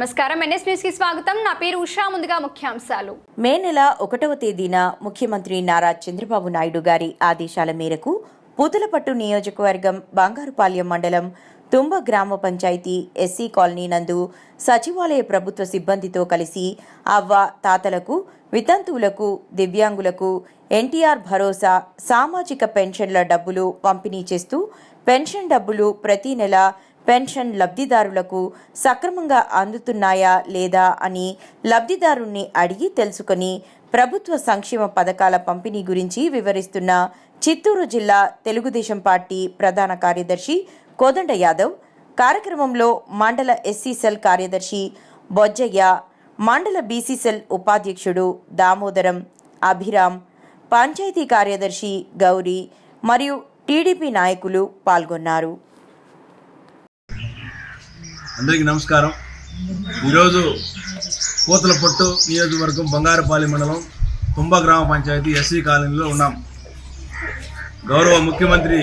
నమస్కారం. ఎన్ఎస్ న్యూస్కి స్వాగతం. నా పేరు ఉషా. ముందుగా ముఖ్యాంశాలు. మే నెల ఒకటవ తేదీన ముఖ్యమంత్రి నారా చంద్రబాబు నాయుడు గారి ఆదేశాల మేరకు పూతలపట్టు నియోజకవర్గం బంగారుపాలెం మండలం తుంబ గ్రామ పంచాయతీ ఎస్సీ కాలనీ నందు సచివాలయ ప్రభుత్వ సిబ్బందితో కలిసి అవ్వ తాతలకు వితంతువులకు దివ్యాంగులకు ఎన్టీఆర్ భరోసా సామాజిక పెన్షన్ల డబ్బులు పంపిణీ చేస్తూ పెన్షన్ డబ్బులు ప్రతి నెల పెన్షన్ లబ్ధిదారులకు సక్రమంగా అందుతున్నాయా లేదా అని లబ్ధిదారుణ్ణి అడిగి తెలుసుకొని ప్రభుత్వ సంక్షేమ పథకాల పంపిణీ గురించి వివరిస్తున్న చిత్తూరు జిల్లా తెలుగుదేశం పార్టీ ప్రధాన కార్యదర్శి కోదండ యాదవ్ కార్యక్రమంలో మండల ఎస్సీ సెల్ కార్యదర్శి బొజ్జయ్య మండల బీసీ సెల్ ఉపాధ్యక్షుడు దామోదరం అభిరామ్ పంచాయతీ కార్యదర్శి గౌరీ మరియు టీడీపీ నాయకులు పాల్గొన్నారు. అందరికీ నమస్కారం. ఈరోజు పూతలపట్టు నియోజకవర్గం బంగారపాలి మండలం తుంబ గ్రామ పంచాయతీ ఎస్సీ కాలనీలో ఉన్నాం. గౌరవ ముఖ్యమంత్రి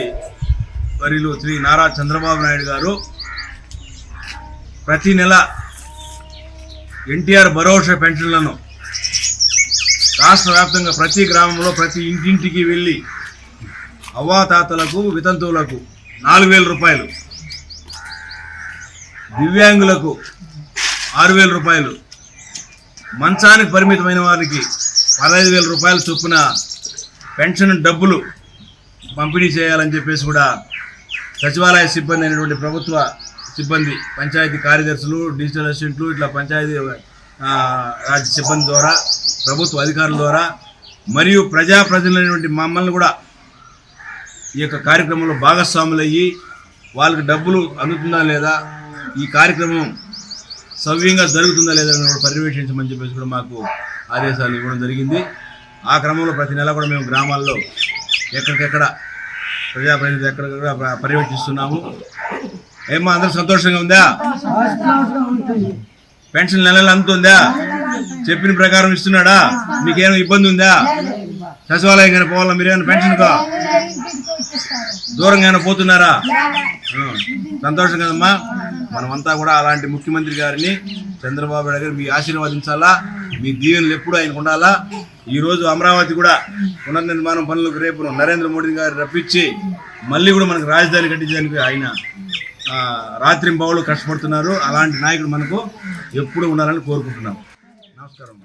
వర్యులు శ్రీ నారా చంద్రబాబు నాయుడు గారు ప్రతి నెల ఎన్టీఆర్ భరోసా పెన్షన్లను రాష్ట్ర వ్యాప్తంగా ప్రతి గ్రామంలో ప్రతి ఇంటింటికి వెళ్ళి అవ్వాతాతలకు వితంతువులకు నాలుగు వేల రూపాయలు దివ్యాంగులకు ఆరు వేల రూపాయలు మంచానికి పరిమితమైన వారికి పదహైదు వేల రూపాయల చొప్పున పెన్షన్ డబ్బులు పంపిణీ చేయాలని చెప్పేసి కూడా సచివాలయ సిబ్బంది అయినటువంటి ప్రభుత్వ సిబ్బంది పంచాయతీ కార్యదర్శులు డిజిటల్ అసిస్టెంట్లు ఇట్లా పంచాయతీ రాజ్య సిబ్బంది ద్వారా ప్రభుత్వ అధికారుల ద్వారా మరియు ప్రజా మమ్మల్ని కూడా ఈ యొక్క కార్యక్రమంలో భాగస్వాములయ్యి వాళ్ళకి డబ్బులు అందుతుందా లేదా ఈ కార్యక్రమం సవ్యంగా జరుగుతుందా లేదా కూడా పర్యవేక్షించమని చెప్పేసి కూడా మాకు ఆదేశాలు ఇవ్వడం జరిగింది. ఆ క్రమంలో ప్రతి నెల కూడా మేము గ్రామాల్లో ఎక్కడికెక్కడ ప్రజాప్రతినిధులు ఎక్కడికక్కడ పర్యవేక్షిస్తున్నాము. ఏమో అందరూ సంతోషంగా ఉందా? పెన్షన్ నెల నెల అందుతుందా? చెప్పిన ప్రకారం ఇస్తున్నాడా? మీకేమైనా ఇబ్బంది ఉందా? సచివాలయం కానీ పోవాలా? మీరేమైనా పెన్షన్కో? దూరంగా ఏమైనా పోతున్నారా? సంతోషం కదమ్మా. మనమంతా కూడా అలాంటి ముఖ్యమంత్రి గారిని చంద్రబాబు నాయుడు గారు మీ ఆశీర్వదించాలా? మీ దీవెనలు ఎప్పుడు ఆయనకు ఉండాలా? ఈరోజు అమరావతి కూడా పునర్నిర్మాణం పనులకు రేపు నరేంద్ర మోడీ గారు రప్పించి మళ్ళీ కూడా మనకు రాజధాని కట్టించడానికి ఆయన రాత్రి కష్టపడుతున్నారు. అలాంటి నాయకుడు మనకు ఎప్పుడు ఉండాలని కోరుకుంటున్నాం. నమస్కారం.